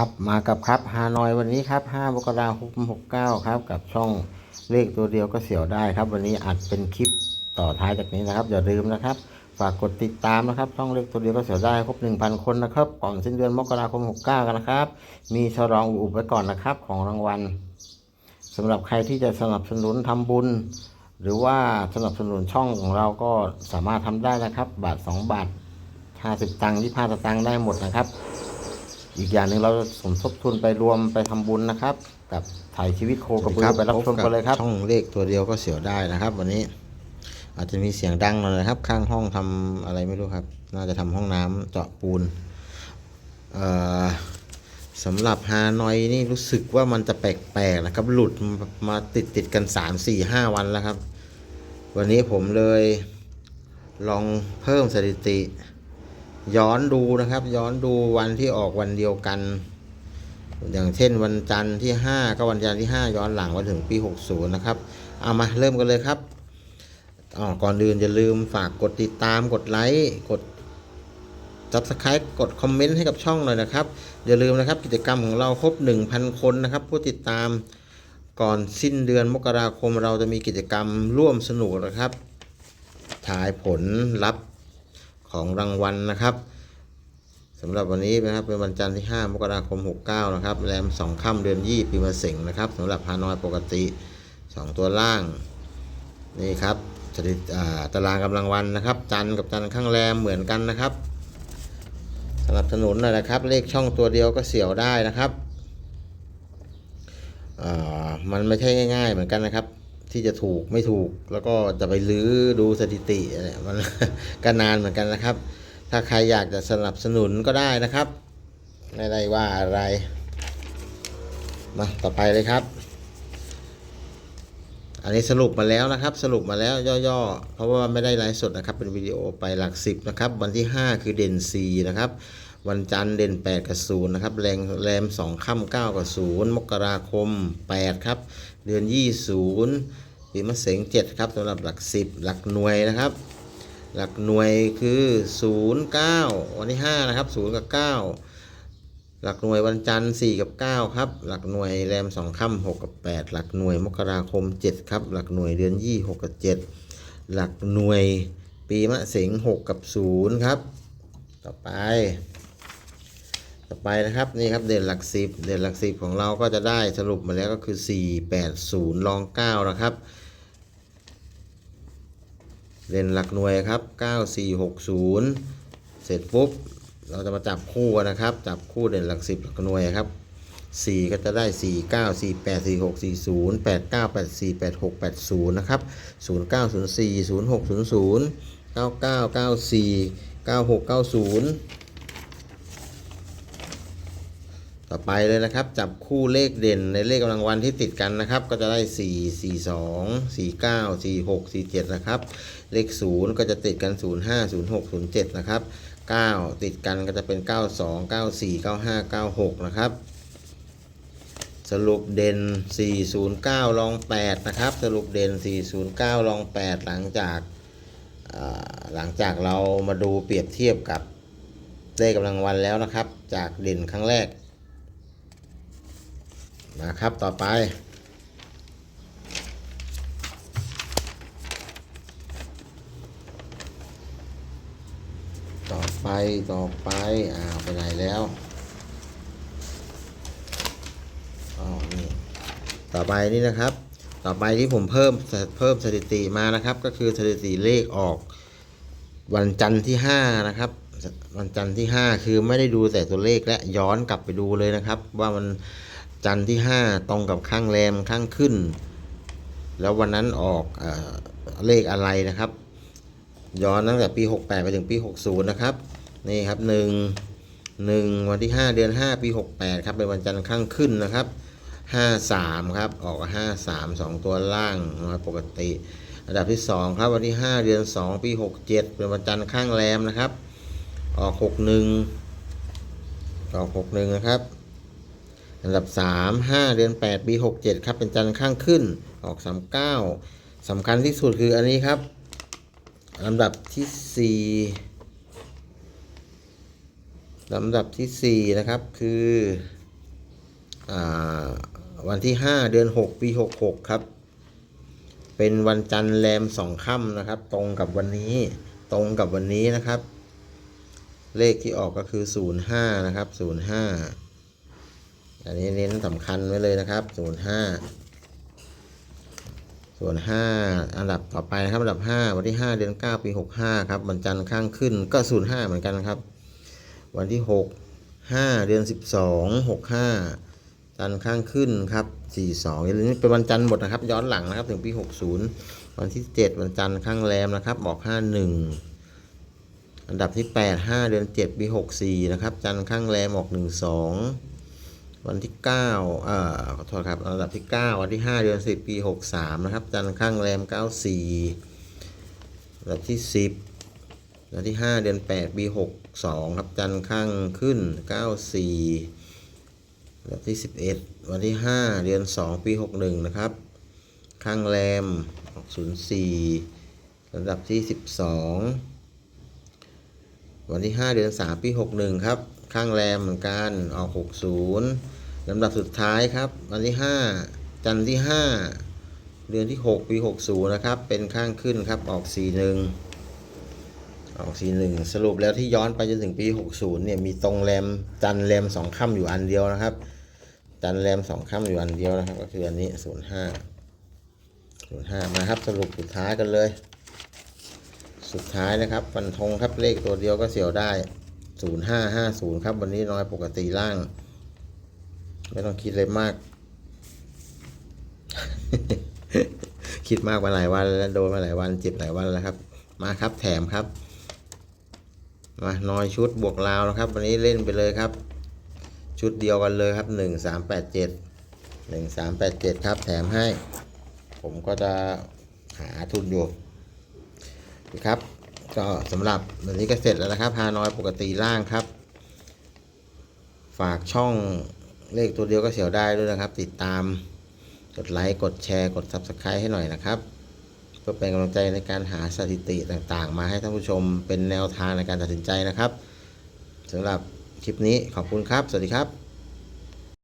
ครับมากับครับฮานอยวันนี้ครับ5มกราคม69 ครับกับช่องเลขตัวเดียวก็เสียวได้ครับ วันนี้อัดเป็นคลิปต่อท้ายจากนี้นะครับอย่าลืมนะครับ ฝากกดติดตามนะครับช่องเลขตัวเดียวก็เสียวได้ครบ1,000 คนนะครับก่อนสิ้นเดือนมกราคม69 กันนะครับ มีฉลองอุบไว้ก่อนนะครับของรางวัลสำหรับใครที่จะสนับสนุนทำบุญ หรือว่าสนับสนุนช่องของเราก็สามารถทำได้นะครับ บาท 2 บาท50ตังค์25ตังค์ได้หมดนะครับ อีกอย่างหนึ่งเราสมทบทุนไปรวมไปทำบุญนะครับ กับถ่ายชีวิตโคกระบือไปรับชมกันเลยครับช่องเลขตัวเดียวก็เสียวได้นะครับ วันนี้ อาจจะมีเสียงดังหน่อยนะครับ ข้างห้องทำอะไรไม่รู้ครับ น่าจะทำห้องน้ำเจาะปูนเอ่อสำหรับฮานอยนี่รู้สึกว่ามันจะแปลกๆนะครับ หลุดมาติดติดๆกัน 3 4 5 วันแล้วครับ วันนี้ผมเลยลองเพิ่มสถิติ ย้อนดูนะครับ ย้อนดูวันที่ออกวันเดียวกัน อย่างเช่นวันจันทร์ที่ 5 ก็วันจันทร์ที่ 5 ย้อนหลังมาถึงปี 60 นะครับเอามาเริ่มกันเลยครับอ๋อก่อนอื่นอย่าลืมฝากกดติดตามกดไลค์กด subscribe กดคอมเมนต์ให้กับช่องหน่อยนะครับ อย่าลืมนะครับกิจกรรมของเราครบ 1,000 คนนะครับ ผู้ติดตามก่อนสิ้นเดือนมกราคมเราจะมีกิจกรรมร่วมสนุกนะครับ ถ่ายผลลัพธ์ ของรางวัลนะครับสำหรับวันนี้นะครับเป็นวันจันทร์ที่ 5 มกราคม 69 นะครับแรม 2 ค่ำเดือนยี่ปีมะเสงนะครับสำหรับฮานอยปกติ 2 ตัวล่าง นี่ครับสถิติอ่าตารางกำลังวันนะครับ จันทร์กับจันทร์ข้างแรมเหมือนกันนะครับสนับสนุนหน่อยนะครับ เลขช่องตัวเดียวก็เสี่ยวได้นะครับมันไม่ใช่ง่าย ๆ เหมือนกันนะครับ ที่จะถูกไม่ถูก แล้วก็จะไปลื้อดูสถิติเนี่ยมันก็นานเหมือนกันนะครับ ถ้าใครอยากจะสนับสนุนก็ได้นะครับ ไม่ได้ว่าอะไร มาต่อไปเลยครับ อันนี้สรุปมาแล้วนะครับ สรุปมาแล้วย่อๆ เพราะว่าไม่ได้ไลฟ์สดนะครับ เป็นวิดีโอไปหลักสิบนะครับ วันที่ 5 คือเด่น 4 นะครับ วันจันทร์เด่น 8 กับ0นะครับแรงแรม2ค่ำ9กับ0มกราคม 8 ครับ เดือน 20 ปีมะเสง7 ครับสำหรับหลัก 10 หลักหน่วยนะครับ หลักหน่วยคือ 0 9 วันที่ 5 นะครับ 0 กับ 9 หลักหน่วยวันจันทร์ 4 กับ 9 ครับ หลักหน่วยแรม 2ค่ำ6กับ 8 หลักหน่วยมกราคม 7 ครับ หลักหน่วยเดือนยี่6กับ 7 หลักหน่วยปีมะเสง6 กับ 0 ครับ ต่อไป ต่อไปนะครับนี่ครับเด่นหลัก10เด่นหลัก10ของเราก็จะได้สรุปมาแล้วก็คือ 4 8 0ลอง9นะครับเด่นหลักหน่วยครับ 9460 เสร็จปุ๊บ เราจะมาจับคู่นะครับ จับคู่เด่นหลัก10หลักหน่วยครับ 4 ก็จะได้ 4 9 4 8 4 6 4 0 8 9 8 4 8 6 8 0นะครับ0 9 0 4 0 6 0 0 9 9 9 4 9 6 9 0 ต่อไปเลยนะครับ จับคู่เลขเด่นในเลขกำลังวันที่ติดกันนะครับ ก็จะได้ 4 4 2 4 9 4 6 4 7 นะครับ เลข 0 ก็จะติดกัน 0 5 0 6 0 7 นะครับ 9 ติดกันก็จะเป็น 9 2 9 4 9 5 9 6 นะครับ สรุปเด่น 409 ลอง 8 นะครับ สรุปเด่น 409 ลอง 8 หลังจากหลังจากเรามาดูเปรียบเทียบกับเลขกำลังวันแล้วนะครับ จากเด่นครั้งแรก นะครับต่อไป ต่อไปต่อไปอ้าวไปไหนแล้วอ๋อนี่ต่อไปนี่นะครับ ต่อไปที่ผมเพิ่มเพิ่มสถิติมานะครับ ก็คือสถิติเลขออกวันจันทร์ที่ห้านะครับวันจันทร์ที่ห้าคือไม่ได้ดูแต่ตัวเลขและย้อนกลับไปดูเลยนะครับ ว่ามัน จันทร์ที่ห้าตรงกับข้างแรมข้างขึ้น แล้ววันนั้นออกเอเลขอะไรนะครับ ย้อนตั้งแต่ปี 68 ไปถึงปี 60 นะครับ นี่ครับ 1 1 วันที่ 5 เดือน 5 ปี 68 ครับ เป็นวันจันทร์ข้างขึ้นนะครับ 53 ครับ ออก 53 2 ตัวล่างมาปกติอันดับที่ 2 ครับ วันที่ 5 เดือน 2 ปี 67 เป็นวันจันทร์ข้างแรมนะครับ ออก 61 ออก 61 นะครับ อันดับ 3 5 เดือน 8 ปี 67 ครับ เป็นจันทร์ข้างขึ้นออก 39สำคัญที่สุดคืออันนี้ครับลำดับที่สี่ลำดับที่สี่นะครับ คืออวันที่ 5 เดือน 6 ปี 66 ครับ เป็นวันจันทร์แรมสองค่ำนะครับ ตรงกับวันนี้ ตรงกับวันนี้นะครับ เลขที่ออกก็คือ 05 นะครับ 05 อันนี้เน้นสำคัญไว้เลยนะครับ05ส่วน5อันดับต่อไปนะครับอันดับ 5 วันที่ 5 เดือน 9 ปี 65 ครับวันจันทร์ข้างขึ้นก็05เหมือนกันครับ วันที่ 6 5 เดือน 12 65 จันทร์ข้างขึ้นครับ42อย่าลืมเป็นวันจันทร์หมดนะครับ ย้อนหลังนะครับถึงปี 60 วันที่ 7 วันจันทร์ข้างแรมนะครับบอก 51 อันดับที่ 8 5 เดือน 7 ปี 64 นะครับ จันทร์ข้างแรมออก 12 วันที่9เอ่อขอโทษครับอันดับที่ 9 วันที่ 5 เดือน 10 ปี 63 นะครับ จันทร์ข้างแรม 94อันดับที่ 10 วันที่ 5 เดือน 8 ปี 62 ครับ จันทร์ข้างขึ้น 94อันดับที่ 11 วันที่ 5 เดือน 2 ปี 61 นะครับ ข้างแรม 604อันดับที่ 12 วันที่ 5 เดือน 3 ปี 61 ครับ ข้างแรมเหมือนกัน ออก 60ลำดับสุดท้ายครับ วันที่ 5 จันทร์ที่ 5 เดือนที่ 6 ปี 60 นะครับ เป็นข้างขึ้นครับ ออก 41 ออก 41 สรุปแล้วที่ย้อนไปจนถึงปี 60 เนี่ย มีตรงแรม จันทร์แรมสองค่ำอยู่อันเดียวนะครับ จันทร์แรมสองค่ำอยู่อันเดียวนะครับ ก็คืออันนี้ 05 05มาครับสรุปสุดท้ายกันเลย สุดท้ายนะครับฟันธงครับเลขตัวเดียวก็เสียวได้ 0550 ครับ วันนี้น้อยปกติล่าง ไม่ต้องคิดเลยมาก คิดมากมาหลายวันแล้วโดนมาหลายวันเจ็บหลายวันแล้วครับ มาครับแถมครับ มาน้อยชุดบวกลาวนะครับ วันนี้เล่นไปเลยครับ ชุดเดียวกันเลยครับ 1387 1387 ครับ แถมให้ ผมก็จะหาทุนอยู่ครับ ก็สำหรับวันนี้ก็เสร็จแล้วนะครับฮานอยปกติล่างครับ ฝากช่องเลขตัวเดียวก็เสียวได้ด้วยนะครับ ติดตามกดไลค์ กดแชร์ กด Subscribe ให้หน่อยนะครับ เพื่อเป็นกำลังใจในการหาสถิติต่างๆ มาให้ท่านผู้ชมเป็นแนวทางในการตัดสินใจนะครับสำหรับคลิปนี้ขอบคุณครับ สวัสดีครับ